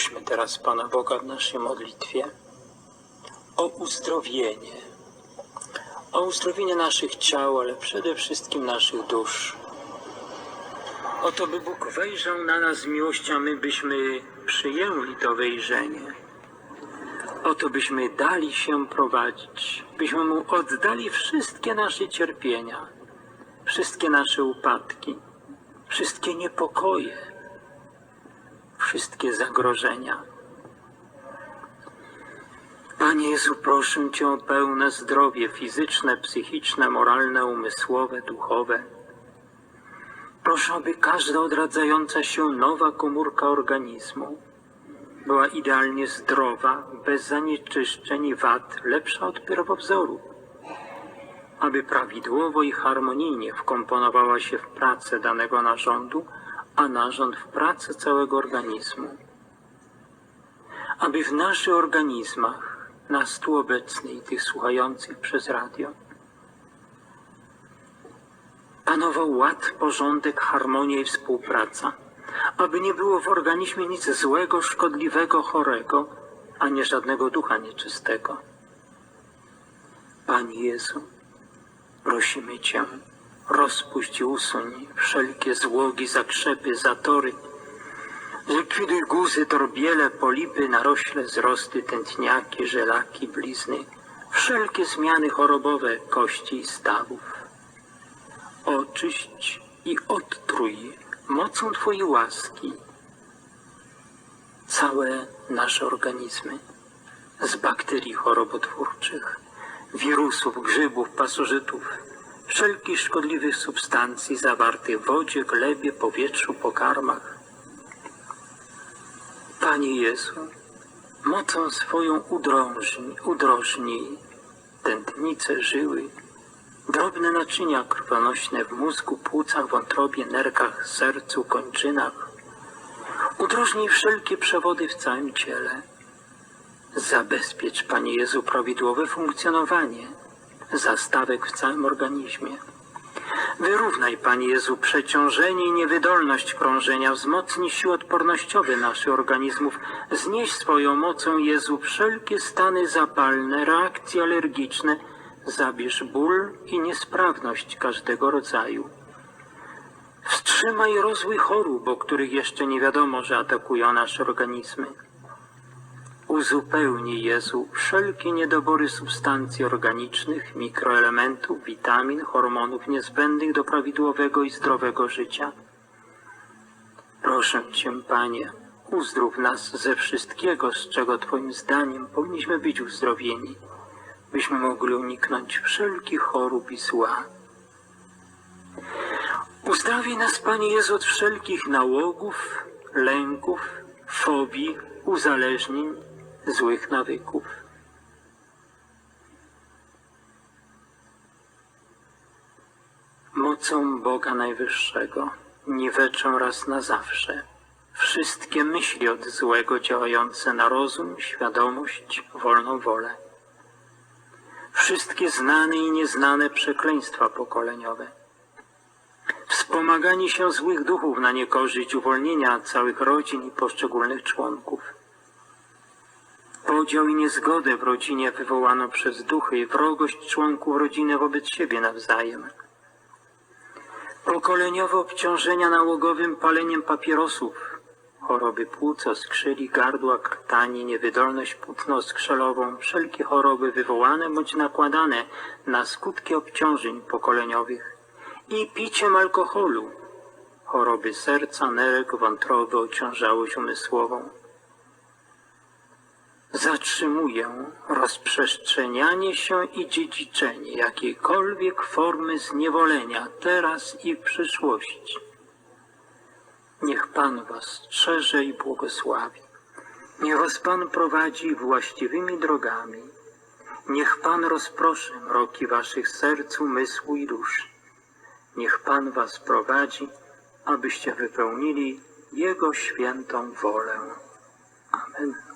Prośmy teraz Pana Boga w naszej modlitwie o uzdrowienie. O uzdrowienie naszych ciał, ale przede wszystkim naszych dusz. O to, by Bóg wejrzał na nas z miłością, my byśmy przyjęli to wejrzenie. O to, byśmy dali się prowadzić, byśmy Mu oddali wszystkie nasze cierpienia, wszystkie nasze upadki, wszystkie niepokoje, wszystkie zagrożenia. Panie Jezu, proszę Cię o pełne zdrowie fizyczne, psychiczne, moralne, umysłowe, duchowe. Proszę, aby każda odradzająca się nowa komórka organizmu była idealnie zdrowa, bez zanieczyszczeń i wad, lepsza od pierwowzoru. Aby prawidłowo i harmonijnie wkomponowała się w pracę danego narządu, a narząd w pracę całego organizmu. Aby w naszych organizmach, nas tu obecnych tych słuchających przez radio, panował ład, porządek, harmonia i współpraca, aby nie było w organizmie nic złego, szkodliwego, chorego, ani żadnego ducha nieczystego. Panie Jezu, prosimy Cię, rozpuść i usuń wszelkie złogi, zakrzepy, zatory, likwiduj guzy, torbiele, polipy, narośle, wzrosty, tętniaki, żelaki, blizny, wszelkie zmiany chorobowe kości i stawów. Oczyść i odtrój mocą Twojej łaski całe nasze organizmy z bakterii chorobotwórczych, wirusów, grzybów, pasożytów, wszelkich szkodliwych substancji zawartych w wodzie, glebie, powietrzu, pokarmach. Panie Jezu, mocą swoją udrożnij, udrożnij tętnice, żyły, Drobne naczynia krwonośne w mózgu, płucach, wątrobie, nerkach, sercu, kończynach. Udrożnij wszelkie przewody w całym ciele. Zabezpiecz, Panie Jezu, prawidłowe funkcjonowanie zastawek w całym organizmie. Wyrównaj, Panie Jezu, przeciążenie i niewydolność krążenia, wzmocnij siły odpornościowe naszych organizmów, znieś swoją mocą, Jezu, wszelkie stany zapalne, reakcje alergiczne, Zabierz ból i niesprawność każdego rodzaju. Wstrzymaj rozwój chorób, o których jeszcze nie wiadomo, że atakują nasze organizmy. Uzupełnij, Jezu, wszelkie niedobory substancji organicznych, mikroelementów, witamin, hormonów niezbędnych do prawidłowego i zdrowego życia. Proszę Cię, Panie, uzdrów nas ze wszystkiego, z czego Twoim zdaniem powinniśmy być uzdrowieni byśmy mogli uniknąć wszelkich chorób i zła. Uzdrowi nas, Panie Jezu, od wszelkich nałogów, lęków, fobii, uzależnień, złych nawyków. Mocą Boga Najwyższego niweczę raz na zawsze wszystkie myśli od złego działające na rozum, świadomość, wolną wolę wszystkie znane i nieznane przekleństwa pokoleniowe. Wspomaganie się złych duchów na niekorzyść uwolnienia całych rodzin i poszczególnych członków. Podział i niezgodę w rodzinie wywołano przez duchy wrogość członków rodziny wobec siebie nawzajem. Pokoleniowe obciążenia nałogowym paleniem papierosów, choroby płuca, skrzyli, gardła, krtani, niewydolność płótno-skrzelową, wszelkie choroby wywołane bądź nakładane na skutki obciążeń pokoleniowych i piciem alkoholu, choroby serca, nerek, wątroby, ociążałość umysłową. Zatrzymuję rozprzestrzenianie się i dziedziczenie jakiejkolwiek formy zniewolenia teraz i w przyszłości Niech Pan was strzeże i błogosławi. Niech was Pan prowadzi właściwymi drogami. Niech Pan rozproszy mroki waszych serc, umysłu i duszy. Niech Pan was prowadzi, abyście wypełnili Jego świętą wolę. Amen.